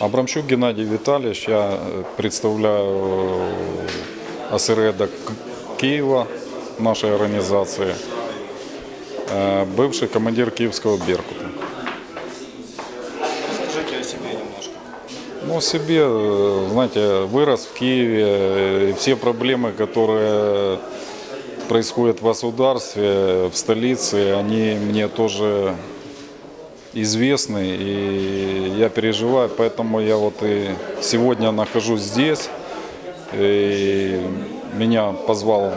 Абрамчук Геннадий Витальевич, я э, представляю э, осередок К- Киева нашей организации, Э, бывший командир киевского «Беркута». Расскажите о себе немножко. Ну, о себе, э, знаете, вырос в Киеве, э, и все проблемы, которые происходят в государстве, в столице, они мне тоже известны, и я переживаю, поэтому я вот и сегодня нахожусь здесь, и меня позвал,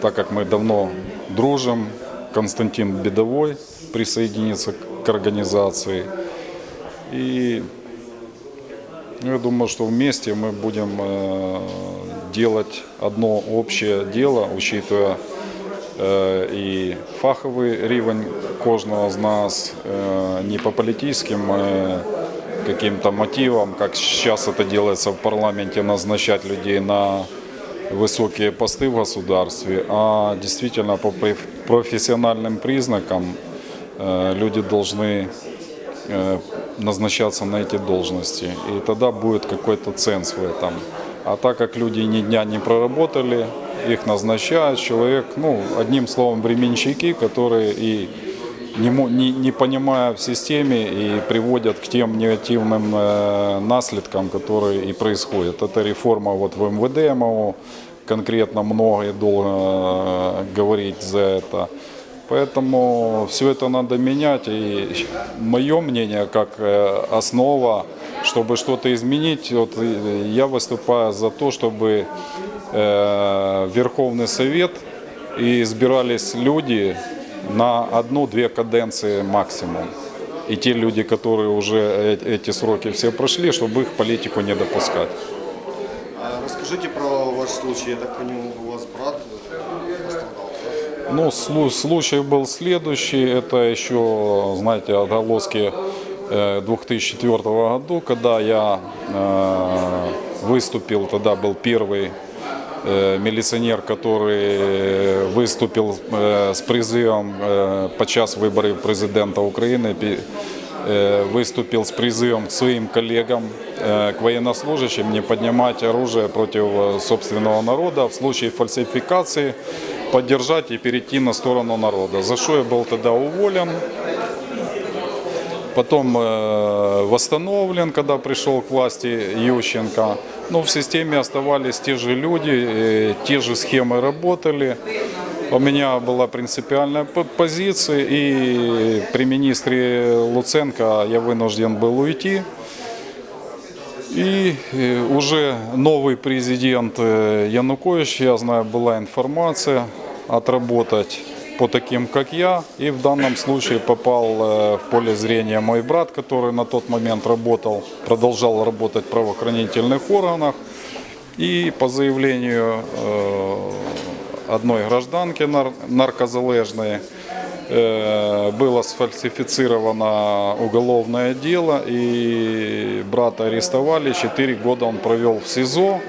так как мы давно дружим, Константин Бедовой присоединиться к организации. И Я думаю, что вместе мы будем э, делать одно общее дело, учитывая э, и фаховый рівень кожного з нас, э, не по политическим э, каким-то мотивам, как сейчас это делается в парламенте, назначать людей на высокие посты в государстве, а действительно по проф- профессиональным признакам э, люди должны э, назначаться на эти должности. И тогда будет какой-то ценз в этом. А так как люди ни дня не проработали, их назначают, человек, ну, одним словом, временщики, которые и не, мо- не, не понимая в системе и приводят к тем негативным э, наследкам, которые и происходят. Это реформа вот в МВД МО, конкретно много и долго э, говорить за это. Поэтому все это надо менять. И мое мнение, как э, основа, чтобы что-то изменить, вот э, я выступаю за то, чтобы э, Верховный Совет и избирались люди на одну-две каденции максимум. И те люди, которые уже э- эти сроки все прошли, чтобы их в политику не допускать. А расскажите про ваш случай. Я так понимаю, у вас брат э, пострадал. да? Ну, слу- случай был следующий. Это еще, знаете, отголоски э, 2004 году, когда я э, выступил, тогда был первый э, милиционер, который выступил э, с призывом э, подчас выборів президента України, пі- э, выступил с призывом к своим коллегам, э, к военнослужащим не поднимать оружие против э, собственного народа в случае фальсификации, поддержать и перейти на сторону народа. За что я был тогда уволен, потом э, восстановлен, когда пришел к власти Ющенко. Но в системе оставались те же люди, э, те же схемы работали. У меня была принципиальная п- позиция, и при министре Луценко я вынужден был уйти. И э, уже новый президент э, Янукович, я знаю, была информация отработать по таким, как я. И в данном случае попал э, в поле зрения мой брат, который на тот момент работал, продолжал работать в правоохранительных органах. И по заявлению э, одной гражданки нар- наркозалежной э, было сфальсифицировано уголовное дело, и брата арестовали. Четыре года он провел в СИЗО.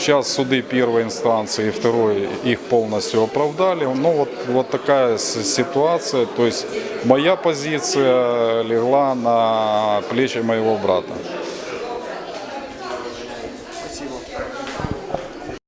Сейчас суды первой инстанции и второй их полностью оправдали. Ну вот, вот такая ситуация. То есть моя позиция легла на плечи моего брата.